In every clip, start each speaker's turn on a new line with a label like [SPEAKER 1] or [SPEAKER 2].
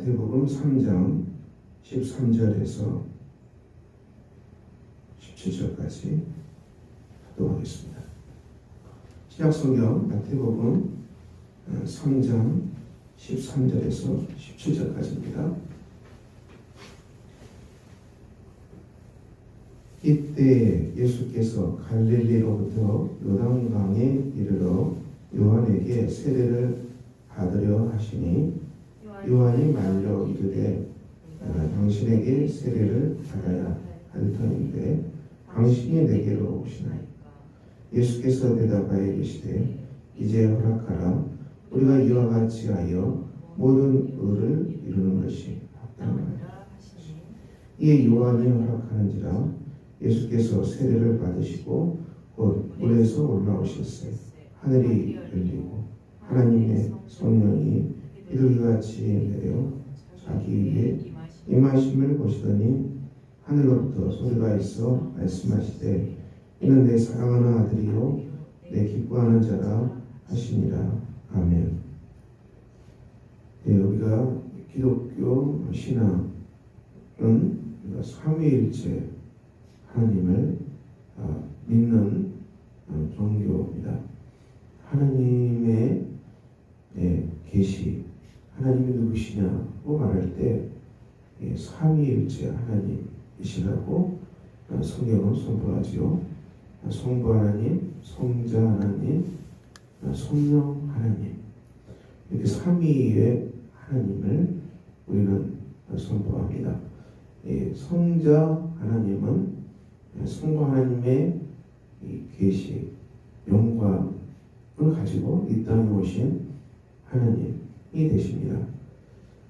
[SPEAKER 1] 마태복음 3장 13절에서 17절까지 하도록하겠습니다. 신약성경 마태복음 3장 13절에서 17절까지입니다. 이때 예수께서 갈릴리로부터 요단강에 이르러 요한에게 세례를 받으려 하시니 요한이 말려 이르되 내가 당신에게 세례를 받아야 할 터인데 당신이 내게로 오시나이까? 예수께서 대답하여 이르시되 이제 허락하라. 우리가 이와 같이 하여 모든 의를 이루는 것이 합당하다 이에 요한이 허락하는지라 예수께서 세례를 받으시고 곧 물에서 올라오셨어요 하늘이 열리고 하나님의 성령이 이르기같이 내려 자기 위에 임하심을 보시더니 하늘로부터 소리가 있어 말씀하시되 이는 내 사랑하는 아들이요 내 기뻐하는 자라 하시니라 아멘. 네, 우리가 기독교 신앙은 삼위일체 하나님을 어, 믿는 어, 종교입니다. 하나님의 예, 계시, 하나님이 누구시냐고 말할 때 예, 삼위일체 하나님이시라고 어, 성경은 선포하지요. 성부 하나님, 성자 하나님, 성령 하나님 이렇게 삼위의 하나님을 우리는 선포합니다. 예, 성자 하나님은 성부 하나님의 계시, 영광을 가지고 이 땅에 오신 하나님이 되십니다.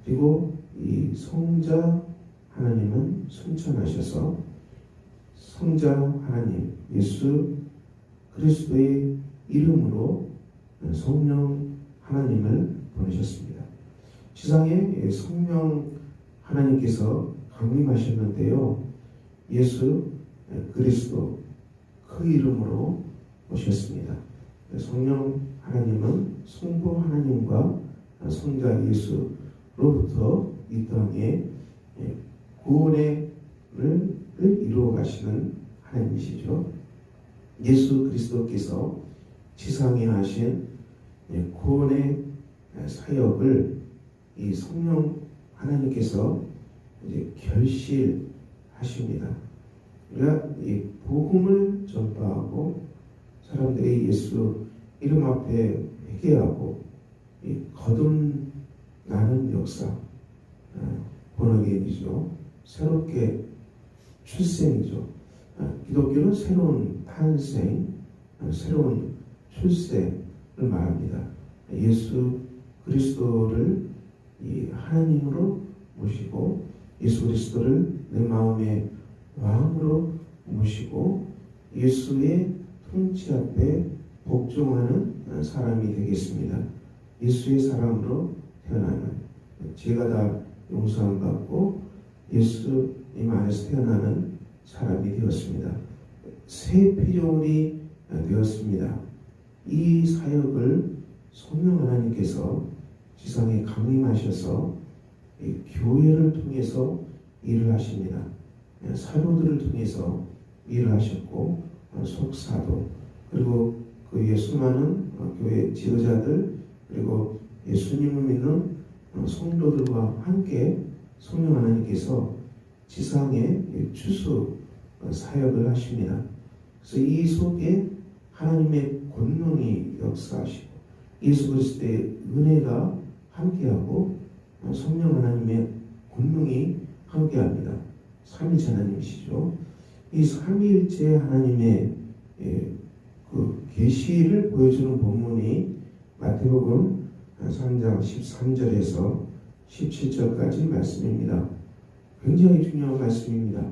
[SPEAKER 1] 그리고 이 성자 하나님은 순천하셔서 성자 하나님 예수 그리스도의 이름으로 성령 하나님을 보내셨습니다. 지상에 성령 하나님께서 강림하셨는데요. 예수 그리스도 그 이름으로 오셨습니다. 성령 하나님은 성부 하나님과 성자 예수로부터 이 땅에 구원을 이루어 가시는 하나님이시죠. 예수 그리스도께서 지상에 하신 구원의 사역을 이 성령 하나님께서 이제 결실하십니다. 우리가 이 복음을 전파하고 사람들이 예수 이름 앞에 회개하고 이 거듭나는 역사 아, 본어게이죠 새롭게 출생이죠. 아, 기독교는 새로운 탄생, 아, 새로운 출생을 말합니다. 예수 그리스도를 이 하나님으로 모시고 예수 그리스도를 내 마음의 왕으로 모시고 예수의 통치 앞에 복종하는 사람이 되겠습니다. 예수의 사람으로 태어나는 죄가 다 용서함 받고 예수님 안에서 태어나는 사람이 되었습니다. 새 피조물이 되었습니다. 이 사역을 성령 하나님께서 지상에 강림하셔서 교회를 통해서 일을 하십니다. 사도들을 통해서 일을 하셨고 속사도 그리고 그의 수많은 교회 지도자들 그리고 예수님을 믿는 성도들과 함께 성령 하나님께서 지상에 추수 사역을 하십니다. 그래서 이 속에 하나님의 권능이 역사하시고 예수 그리스도의 은혜가 함께하고 성령 하나님의 권능이 함께합니다. 삼위일체 하나님이시죠. 이 삼위일체 하나님의 예, 그 계시를 보여주는 본문이 마태복음 3장 13절에서 17절까지 말씀입니다. 굉장히 중요한 말씀입니다.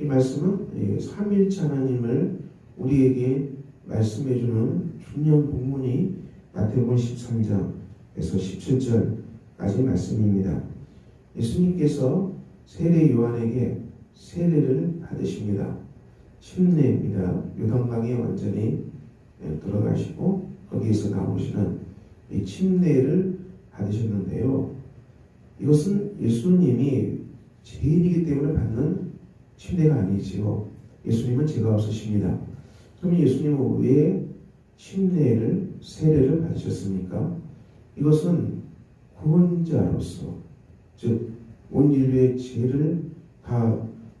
[SPEAKER 1] 이 말씀은 삼일체 하나님을 우리에게 말씀해주는 중요한 본문이 마태복음 13장에서 17절까지 말씀입니다. 예수님께서 세례 요한에게 세례를 받으십니다. 침례입니다. 요단강에 완전히 들어가시고 거기에서 나오시는 이 침례를 받으셨는데요. 이것은 예수님이 죄인이기 때문에 받는 침례가 아니지요. 예수님은 죄가 없으십니다. 그러면 예수님은 왜 침례를 세례를 받으셨습니까? 이것은 구원자로서 즉 온 인류의 죄를 다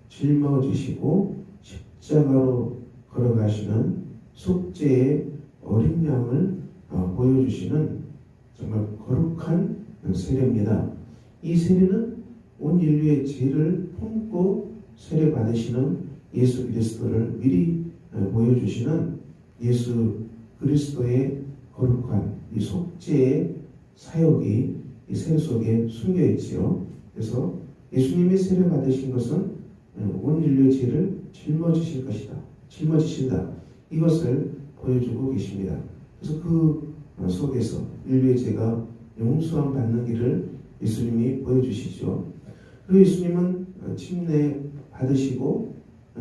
[SPEAKER 1] 짊어지시고 십자가로 걸어가시는 속죄의 어린 양을 어, 보여주시는 정말 거룩한 세례입니다. 이 세례는 온 인류의 죄를 품고 세례 받으시는 예수 그리스도를 미리 어, 보여주시는 예수 그리스도의 거룩한 이 속죄의 사역이 이 세례 속에 숨겨 있지요. 그래서 예수님이 세례 받으신 것은 어, 온 인류의 죄를 짊어지실 것이다. 짊어지신다. 이것을 보여주고 계십니다. 그래서 그 어, 속에서 인류의 죄가 용서함 받는 길을 예수님이 보여주시죠. 그리고 예수님은 어, 침례 받으시고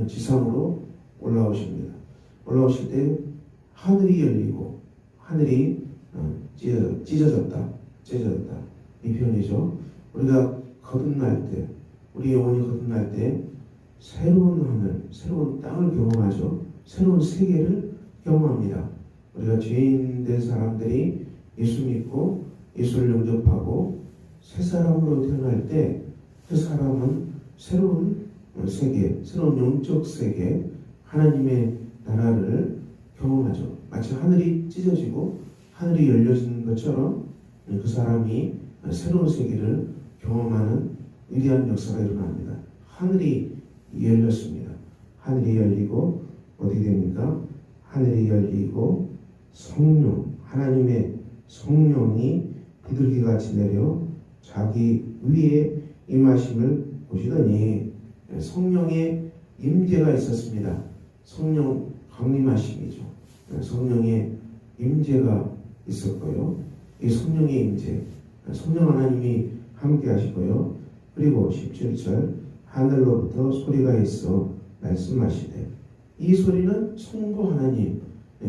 [SPEAKER 1] 지상으로 올라오십니다. 올라오실 때 하늘이 열리고 하늘이 찢어, 찢어 졌다. 찢어졌다. 이 표현이죠. 우리가 거듭날 때, 우리 영혼이 거듭날 때 새로운 하늘, 새로운 땅을 경험하죠. 새로운 세계를 경험합니다. 우리가 죄인 된 사람들이 예수 믿고 예수를 영접하고 새 사람으로 태어날 때 그 사람은 새로운 세계, 새로운 영적 세계, 하나님의 나라를 경험하죠. 마치 하늘이 찢어지고 하늘이 열려진 것처럼 그 사람이 새로운 세계를 경험하는 위대한 역사가 일어납니다. 하늘이 열렸습니다. 하늘이 열리고 어디 됩니까? 하늘이 열리고 성령, 하나님의 성령이 비둘기같이 내려 자기 위에 임하심을 보시더니 성령의 임재가 있었습니다. 성령 강림하심이죠. 성령의 임재가 있었고요. 이 성령의 임재, 성령 하나님이 함께 하시고요. 그리고 17절 하늘로부터 소리가 있어 말씀하시되 이 소리는 성부 하나님,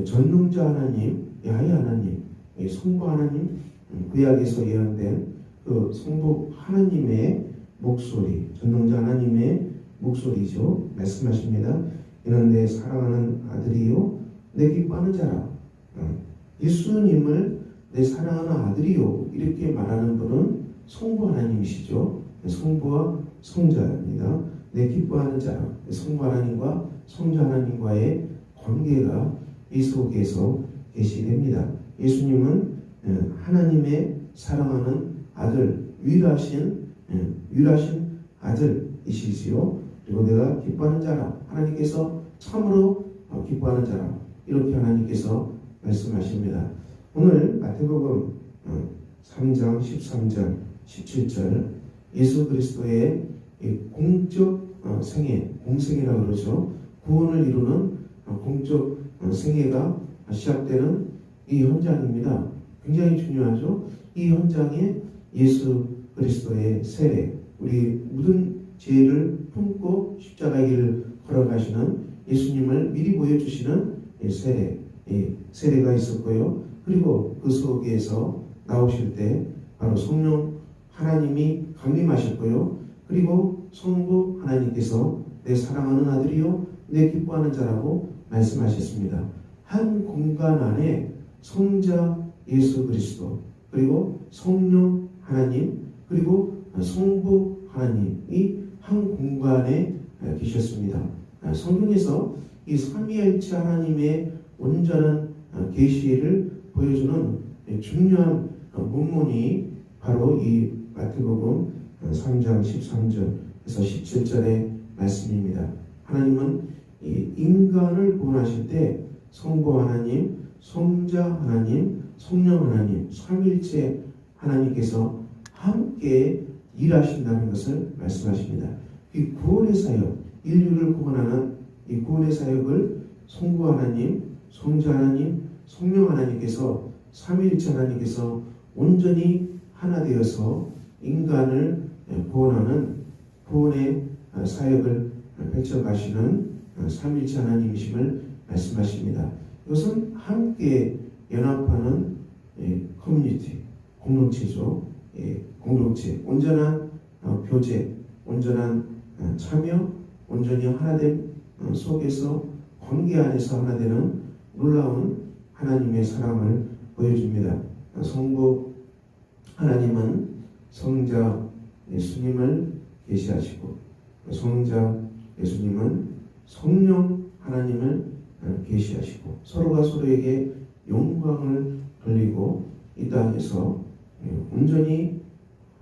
[SPEAKER 1] 전능자 하나님, 야훼 하나님, 성부 하나님 구약에서 예언된 그 성부 하나님의 목소리, 전능자 하나님의 목소리죠. 말씀하십니다. 이는 내 사랑하는 아들이요, 내 기뻐하는 자라. 예수님을 내 사랑하는 아들이요 이렇게 말하는 분은 성부 하나님이시죠. 성부와 성자입니다. 내 기뻐하는 자, 성부 하나님과 성자 하나님과의 관계가 이 속에서 계시됩니다. 예수님은 예, 하나님의 사랑하는 아들, 위라신 예, 위라신 아들이시지요. 그리고 내가 기뻐하는 자라 하나님께서 참으로 어, 기뻐하는 자라 이렇게 하나님께서 말씀하십니다. 오늘 마태복음 3장 13절 17절 예수 그리스도의 공적 어, 생애, 공생애라 그러죠. 구원을 이루는 어, 공적 어, 생애가 시작되는 이 현장입니다. 굉장히 중요하죠. 이 현장에 예수 그리스도의 세례, 우리 모든 죄를 품고 십자가의 길을 걸어가시는 예수님을 미리 보여주시는 세례, 세례가 있었고요. 그리고 그 속에서 나오실 때 바로 성령 하나님이 강림하셨고요. 그리고 성부 하나님께서 내 사랑하는 아들이요 내 기뻐하는 자라고 말씀하셨습니다. 한 공간 안에 성자 예수 그리스도 그리고 성령 하나님 그리고 성부 하나님이 한 공간에 계셨습니다. 성경에서 이 삼위일체 하나님의 온전한 계시를 보여주는 중요한 문문이 바로 이 마태복음 3장 13절에서 17절의 말씀입니다. 하나님은 인간을 구원하실 때 성부 하나님, 성자 하나님, 성령 하나님, 삼일체 하나님께서 함께 일하신다는 것을 말씀하십니다. 이 구원의 사역, 인류를 구원하는 이 구원의 사역을 성부 하나님, 성자 하나님, 성령 하나님께서 삼위일체 하나님께서 온전히 하나 되어서 인간을 구원하는 구원의 사역을 펼쳐가시는 삼위일체 하나님이심을 말씀하십니다. 이것은 함께 연합하는 커뮤니티, 공동체죠. 예, 공동체, 온전한 어, 교제, 온전한 어, 참여, 온전히 하나됨 어, 속에서 관계 안에서 하나 되는 놀라운 하나님의 사랑을 보여줍니다. 어, 성부 하나님은 성자 예수님을 계시하시고 성자 예수님은 성령 하나님을 어, 계시하시고 서로가 서로에게 영광을 돌리고 이 땅에서 예, 온전히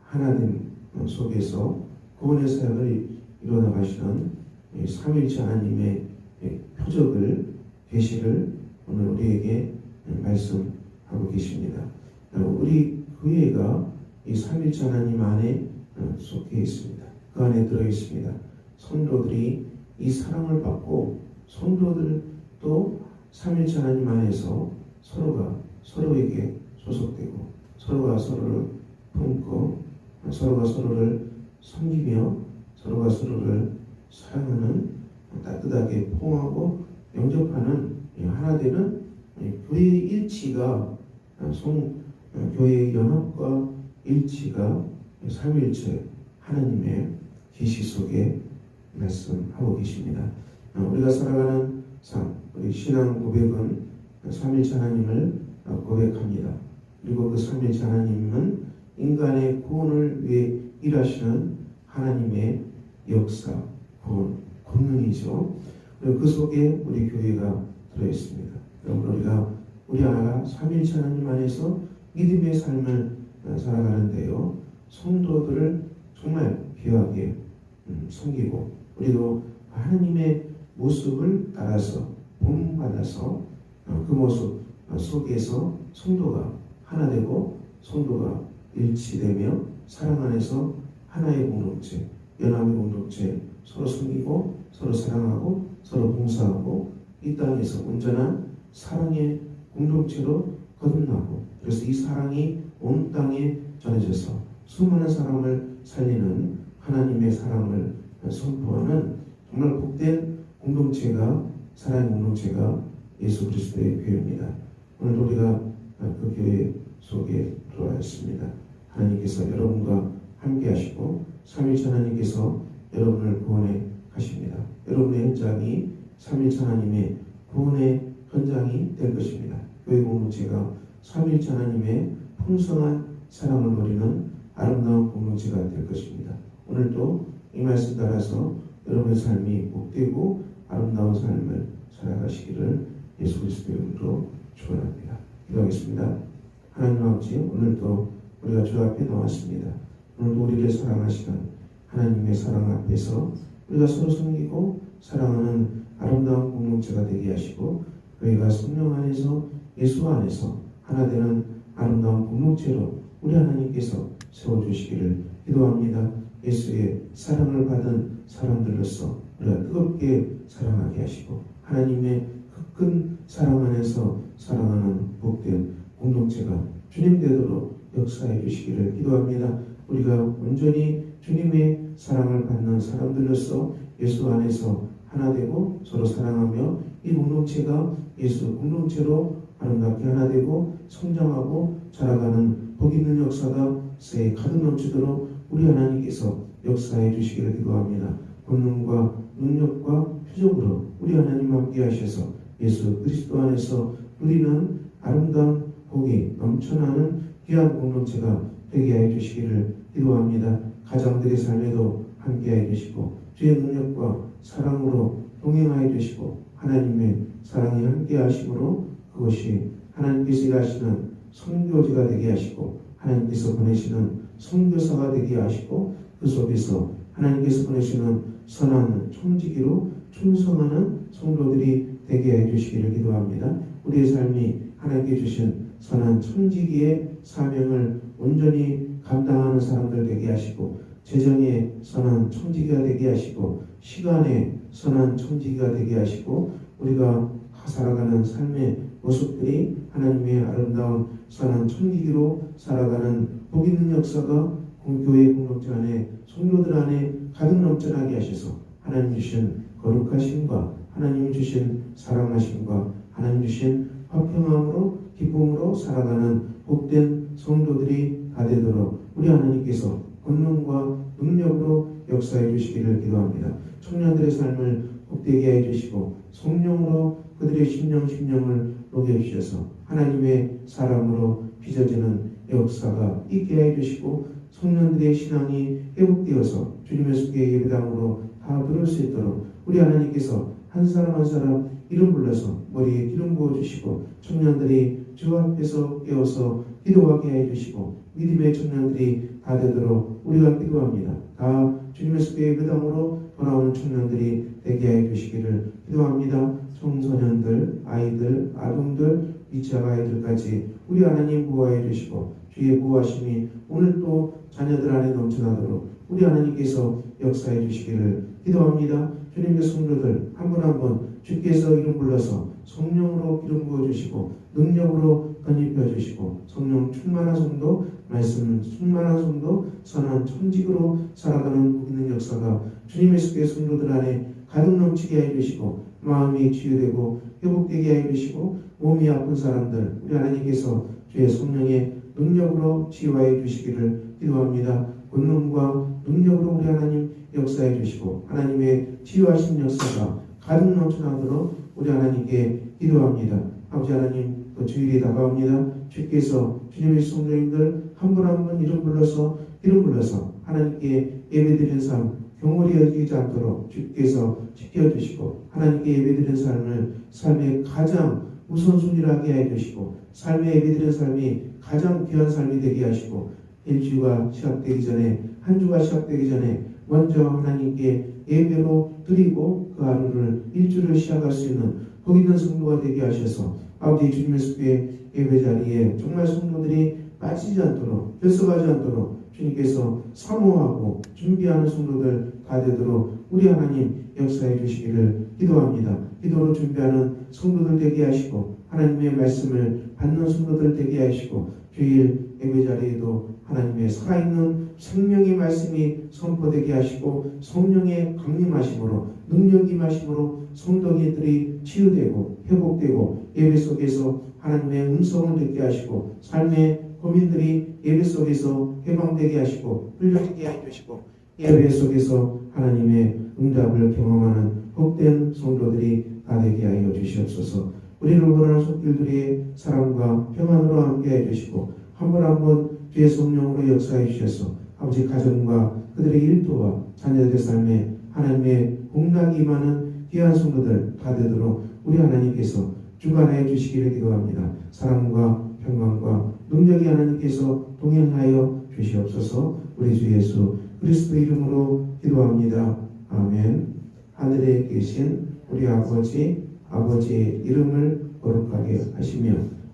[SPEAKER 1] 하나님 속에서 구원의 사역을 이루어 나가시는 이 삼일째 하나님의 예, 표적을 계시를 오늘 우리에게 말씀하고 계십니다. 어, 우리 교회가 이 삼일째 하나님 안에 어, 속해 있습니다. 그 안에 들어 있습니다. 성도들이 이 사랑을 받고 성도들도 삼일째 하나님 안에서 서로가 서로에게 소속되고 서로가 서로를 품고 서로가 서로를 섬기며 서로가 서로를 사랑하는 따뜻하게 포옹하고 영접하는 하나 되는 교회의 일치가 송 교회의 연합과 일치가 삼일체 하나님의 계시 속에 말씀하고 계십니다. 우리가 살아가는 삶, 우리 신앙 고백은 삼일체 하나님을 고백합니다. 그리고 그 삼일체 하나님은 인간의 구원을 위해 일하시는 하나님의 역사, 구원, 권능이죠. 그리고 그 속에 우리 교회가 들어 있습니다. 여러분 우리가 우리 하나가 삼일체 하나님 안에서 믿음의 삶을 살아가는데요. 성도들을 정말 귀하게 음, 섬기고 우리도 하나님의 모습을 따라서 본받아서 어, 그 모습 속에서 성도가 하나 되고 성도가 일치되며 사랑 안에서 하나의 공동체, 연합의 공동체 서로 섬기고 서로 사랑하고 서로 봉사하고 이 땅에서 온전한 사랑의 공동체로 거듭나고 그래서 이 사랑이 온 땅에 전해져서 수많은 사람을 살리는 하나님의 사랑을 선포하는 정말 복된 공동체가 사랑의 공동체가 예수 그리스도의 교회입니다. 오늘 우리가 그 교회 속에 들어와 있습니다. 하나님께서 여러분과 함께 하시고 삼일천 하나님께서 여러분을 구원해 가십니다. 여러분의 현장이 삼일천 하나님의 구원의 현장이 될 것입니다. 교회 공동체가 삼일천 하나님의 풍성한 사랑을 누리는 아름다운 공동체가 될 것입니다. 오늘도 이 말씀 따라서 여러분의 삶이 복되고 아름다운 삶을 살아가시기를 예수 그리스도의 이름으로 축원합니다. 기도하겠습니다. 하나님 아버지 오늘도 우리가 주 앞에 나왔습니다. 오늘도 우리를 사랑하시는 하나님의 사랑 앞에서 우리가 서로 섬기고 사랑하는 아름다운 공동체가 되게 하시고 저희가 성령 안에서 예수 안에서 하나 되는 아름다운 공동체로 우리 하나님께서 세워주시기를 기도합니다. 예수의 사랑을 받은 사람들로서 우리가 뜨겁게 사랑하게 하시고 하나님의 큰 사랑 안에서 사랑하는 복된 공동체가 주님 되도록 역사해 주시기를 기도합니다. 우리가 온전히 주님의 사랑을 받는 사람들로서 예수 안에서 하나 되고 서로 사랑하며 이 공동체가 예수 공동체로 아름답게 하나 되고 성장하고 자라가는 복 있는 역사가 새에 가득 넘치도록 우리 하나님께서 역사해 주시기를 기도합니다. 권능과 능력과 표적으로 우리 하나님 함께 하셔서 예수 그리스도 안에서 누리는 아름다운 복이 넘쳐나는 귀한 공동체가 되게 해 주시기를 기도합니다. 가정들의 삶에도 함께해 주시고 주의 능력과 사랑으로 동행하여 주시고 하나님의 사랑이 함께 하심으로 그것이 하나님께서 일하시는 선교지가 되게 하시고 하나님께서 보내시는 선교사가 되게 하시고 그 속에서 하나님께서 보내시는 선한 총지기로 충성하는 성도들이 되게 해주시기를 기도합니다. 우리의 삶이 하나님께 주신 선한 천지기의 사명을 온전히 감당하는 사람들 되게 하시고 재정의 선한 천지기가 되게 하시고 시간의 선한 천지기가 되게 하시고 우리가 살아가는 삶의 모습들이 하나님의 아름다운 선한 천지기로 살아가는 복 있는 역사가 교회 공동체 안에 성도들 안에 가득 넘쳐나게 하셔서 하나님 주신 거룩하심과 하나님 주신 사랑하심과 하나님 주신 화평함으로 기쁨으로 살아가는 복된 성도들이 다 되도록 우리 하나님께서 권능과 능력으로 역사해 주시기를 기도합니다. 청년들의 삶을 복되게 해 주시고 성령으로 그들의 심령 심령을 녹여 주셔서 하나님의 사람으로 빚어지는 역사가 있게 해 주시고 청년들의 신앙이 회복되어서 주님의 숙의 예배당으로 다 들을 수 있도록 우리 하나님께서 한 사람 한 사람 이름 불러서 머리에 기름 부어 주시고 청년들이 주 앞에서 깨어서 기도하게 해 주시고 믿음의 청년들이 다 되도록 우리가 기도합니다. 다 주님의 숙의 예배당으로 돌아오는 청년들이 되게 해 주시기를 기도합니다. 청소년들, 아이들, 아동들, 미취학 아이들까지 우리 하나님 보호해 주시고 주의 보호하심이 오늘 또 자녀들 안에 넘쳐나도록 우리 하나님께서 역사해 주시기를 기도합니다. 주님의 성도들 한 분 한분 주께서 이름 불러서 성령으로 기름 부어 주시고 능력으로 덧입혀 주시고 성령 충만한 성도 말씀 충만한 성도 선한 천직으로 살아가는 복있는 역사가 주님의 속의 성도들 안에 가득 넘치게 해 주시고 마음이 치유되고 회복되게 해 주시고 몸이 아픈 사람들 우리 하나님께서 주의 성령의 능력으로 치유해 주시기를 기도합니다. 권능과 능력으로 우리 하나님 역사해 주시고 하나님의 치유하신 역사가 가득 넘쳐나도록 우리 하나님께 기도합니다. 아버지 하나님 또 주일이 다가옵니다. 주께서 주님의 성도님들 한 분 한 분 이름 불러서 이름 불러서 하나님께 예배드리는 삶 경홀히 여기지 않도록 주께서 지켜주시고 하나님께 예배드리는 삶을 삶의 가장 우선순위하게 해주시고 삶의 예배드리는 삶이 가장 귀한 삶이 되게 하시고 일주가 시작되기 전에 한 주가 시작되기 전에 먼저 하나님께 예배로 드리고 그 하루를 일주를 시작할 수 있는 복 있는 성도가 되게 하셔서 아버지 주님의 숙의 예배 자리에 정말 성도들이 빠지지 않도록 들썩하지 않도록 주님께서 사모하고 준비하는 성도들 다 되도록 우리 하나님 역사해 주시기를 기도합니다. 기도로 준비하는 성도들 되게 하시고 하나님의 말씀을 받는 성도들 되게 하시고 주일 예배 자리에도 하나님의 살아있는 생명의 말씀이 선포되게 하시고 성령의 강림하심으로 능력 임하심으로 성도들이 치유되고 회복되고 예배 속에서 하나님의 음성을 듣게 하시고 삶의 고민들이 예배 속에서 해방되게 하시고 훈련되게 해주시고 예배 속에서 하나님의 응답을 경험하는 복된 성도들이 다 되게 하여 주시옵소서. 우리를 원하는 손길들의 사랑과 평안으로 함께 해주시고 한 번 한 번 주의 성령으로 역사해 주셔서 아버지 가정과 그들의 일터와 자녀들의 삶에 하나님의 공락이 임하는 귀한 성도들 다 되도록 우리 하나님께서 주관해 주시기를 기도합니다. 사랑과 평강과 능력이 하나님께서 동행하여 주시옵소서 우리 주 예수 그리스도 이름으로 기도합니다. 아멘. 하늘에 계신 우리 아버지 아버지의 이름을 거룩하게 하시며